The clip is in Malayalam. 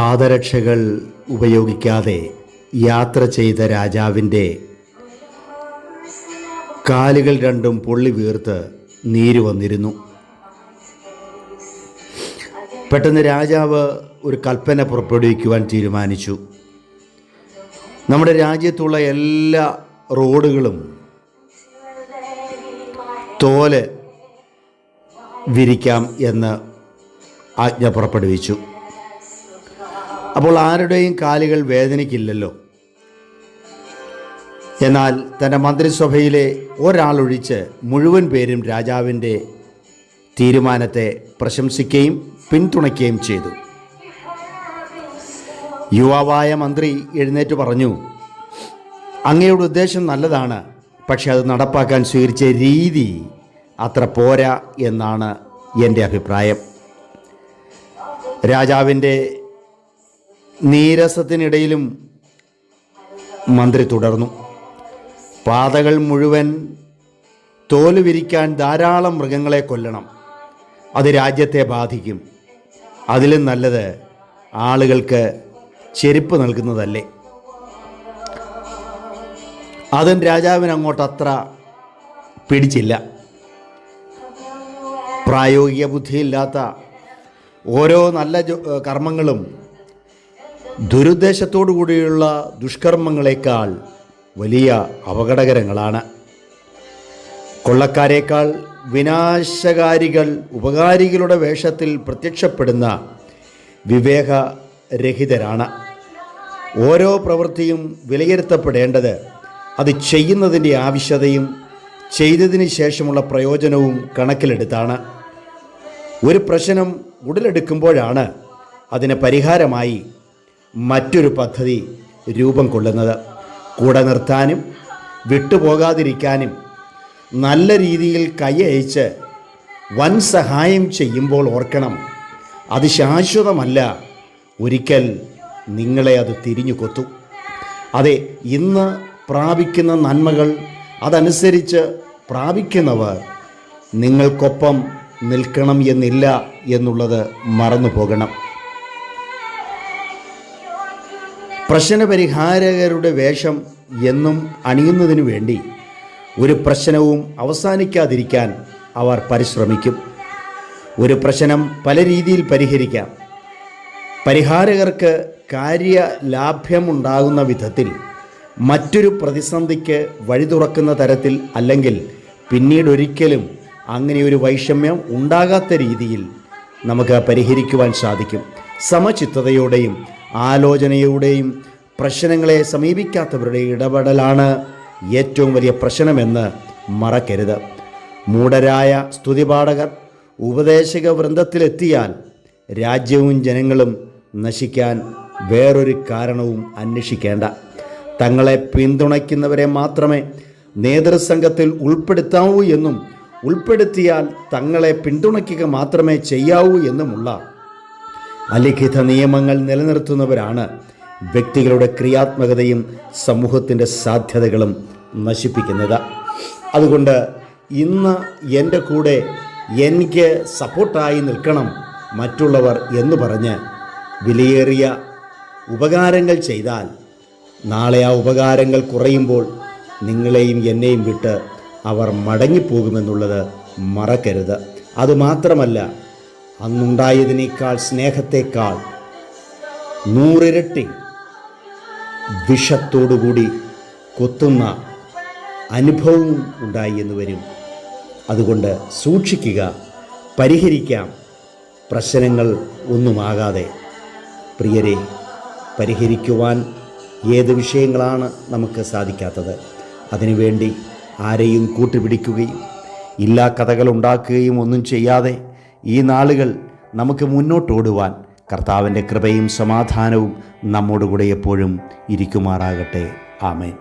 പാദരക്ഷകൾ ഉപയോഗിക്കാതെ യാത്ര ചെയ്ത രാജാവിന്റെ കാലുകൾ രണ്ടും പൊള്ളി വീർത്ത് നീര് വന്നിരുന്നു. പെട്ടെന്ന് രാജാവ് ഒരു കൽപ്പന പുറപ്പെടുവിക്കുവാൻ തീരുമാനിച്ചു. നമ്മുടെ രാജ്യത്തുള്ള എല്ലാ റോഡുകളും തോൽ വിരിക്കാം എന്ന് ആജ്ഞ പുറപ്പെടുവിച്ചു. അപ്പോൾ ആരുടെയും കാലുകൾ വേദനിക്കില്ലല്ലോ. എന്നാൽ തന്റെ മന്ത്രിസഭയിലെ ഒരാളൊഴിച്ച് മുഴുവൻ പേരും രാജാവിന്റെ തീരുമാനത്തെ പ്രശംസിക്കുകയും പിന്തുണയ്ക്കുകയും ചെയ്തു. യുവാവായ മന്ത്രി എഴുന്നേറ്റ് പറഞ്ഞു അങ്ങയുടെ ഉദ്ദേശം നല്ലതാണ് പക്ഷേ അത് നടപ്പാക്കാൻ സ്വീകരിച്ച രീതി അത്ര പോരാ എന്നാണ് എന്റെ അഭിപ്രായം. രാജാവിന്റെ നീരസത്തിനിടയിലും മന്ത്രി തുടർന്നു. പാതകൾ മുഴുവൻ തോൽ വിരിക്കാൻ ധാരാളം മൃഗങ്ങളെ കൊല്ലണം. അത് രാജ്യത്തെ ബാധിക്കും. അതിലും നല്ലത് ആളുകൾക്ക് ചെരുപ്പ് നൽകുന്നതല്ലേ. അതും രാജാവിന് അങ്ങോട്ട് അത്ര പിടിച്ചില്ല. പ്രായോഗിക ബുദ്ധിയില്ലാത്ത ഓരോ നല്ല കർമ്മങ്ങളും ദുരുദ്ദേശത്തോടു കൂടിയുള്ള ദുഷ്കർമ്മങ്ങളെക്കാൾ വലിയ അപകടകരങ്ങളാണ്. കൊള്ളക്കാരേക്കാൾ വിനാശകാരികൾ ഉപകാരികളുടെ വേഷത്തിൽ പ്രത്യക്ഷപ്പെടുന്ന വിവേകരഹിതരാണ്. ഓരോ പ്രവൃത്തിയും വിലയിരുത്തപ്പെടേണ്ടത് അത് ചെയ്യുന്നതിന്റെ ആവശ്യതയും ചെയ്തതിന് ശേഷമുള്ള പ്രയോജനവും കണക്കിലെടുത്താണ്. ഒരു പ്രശ്നം ഉടലെടുക്കുമ്പോഴാണ് അതിന് പരിഹാരമായി മറ്റൊരു പദ്ധതി രൂപം കൊള്ളുന്നത്. കൂടെ നിർത്താനും വിട്ടുപോകാതിരിക്കാനും നല്ല രീതിയിൽ കൈയയച്ച് വൻ സഹായം ചെയ്യുമ്പോൾ ഓർക്കണം അത് ശാശ്വതമല്ല. ഒരിക്കൽ നിങ്ങളെ അത് തിരിഞ്ഞു കൊത്തു. അതെ ഇന്ന് പ്രാപിക്കുന്ന നന്മകൾ അതനുസരിച്ച് പ്രാപിക്കുന്നവർ നിങ്ങൾക്കൊപ്പം നിൽക്കണം എന്നില്ല എന്നുള്ളത് മറന്നു പോകണം പ്രശ്നപരിഹാരകരുടെ വേഷം എന്നും അണിയുന്നതിനു വേണ്ടി ഒരു പ്രശ്നവും അവസാനിക്കാതിരിക്കാൻ അവർ പരിശ്രമിക്കും. ഒരു പ്രശ്നം പല രീതിയിൽ പരിഹരിക്കാം. പരിഹാരകർക്ക് കാര്യലാഭ്യമുണ്ടാകുന്ന വിധത്തിൽ മറ്റൊരു പ്രതിസന്ധിക്ക് വഴി തുറക്കുന്ന തരത്തിൽ അല്ലെങ്കിൽ പിന്നീടൊരിക്കലും അങ്ങനെ ഒരു വൈഷമ്യം ഉണ്ടാകാത്ത രീതിയിൽ നമുക്ക് പരിഹരിക്കുവാൻ സാധിക്കും. സമചിത്തതയോടെയും ആലോചനയോടെയും പ്രശ്നങ്ങളെ സമീപിക്കാത്തവരുടെ ഇടപെടലാണ് ഏറ്റവും വലിയ പ്രശ്നമെന്ന് മറക്കരുത്. മൂഢരായ സ്തുതിപാഠകർ ഉപദേശക വൃന്ദത്തിലെത്തിയാൽ രാജ്യവും ജനങ്ങളും നശിക്കാൻ വേറൊരു കാരണവും അന്വേഷിക്കേണ്ട. തങ്ങളെ പിന്തുണയ്ക്കുന്നവരെ മാത്രമേ നേതൃസംഘത്തിൽ ഉൾപ്പെടുത്താവൂ എന്നും ഉൾപ്പെടുത്തിയാൽ തങ്ങളെ പിന്തുണയ്ക്കുക മാത്രമേ ചെയ്യാവൂ എന്നുമുള്ള അലിഖിത നിയമങ്ങൾ നിലനിർത്തുന്നവരാണ് വ്യക്തികളുടെ ക്രിയാത്മകതയും സമൂഹത്തിന്റെ സാധ്യതകളും നശിപ്പിക്കുന്നത്. അതുകൊണ്ട് ഇന്ന് എന്റെ കൂടെ എനിക്ക് സപ്പോർട്ടായി നിൽക്കണം മറ്റുള്ളവർ എന്ന് പറഞ്ഞ് വിലയേറിയ ഉപകാരങ്ങൾ ചെയ്താൽ നാളെ ആ ഉപകാരങ്ങൾ കുറയുമ്പോൾ നിങ്ങളെയും എന്നെയും വിട്ട് അവർ മടങ്ങിപ്പോകുമെന്നുള്ളത് മറക്കരുത്. അതുമാത്രമല്ല അന്നുണ്ടായതിനേക്കാൾ സ്നേഹത്തേക്കാൾ നൂറിരട്ടി വിഷത്തോടുകൂടി കൊത്തുന്ന അനുഭവവും ഉണ്ടായി എന്ന് വരും. അതുകൊണ്ട് സൂക്ഷിക്കുക പരിഹരിക്കാം. പ്രശ്നങ്ങൾ ഒന്നുമാകാതെ. പ്രിയരെ പരിഹരിക്കുവാൻ ഏത് വിഷയങ്ങളാണ് നമുക്ക് സാധിക്കാത്തത്? അതിനുവേണ്ടി ആരെയും കൂട്ടുപിടിക്കുകയും ഇല്ലാ കഥകൾ ഉണ്ടാക്കുകയും ഒന്നും ചെയ്യാതെ ഈ നാളുകൾ നമുക്ക് മുന്നോട്ടോടുവാൻ കർത്താവിന്റെ കൃപയും സമാധാനവും നമ്മോടുകൂടെ എപ്പോഴും ഇരിക്കുമാറാകട്ടെ. ആമേൻ.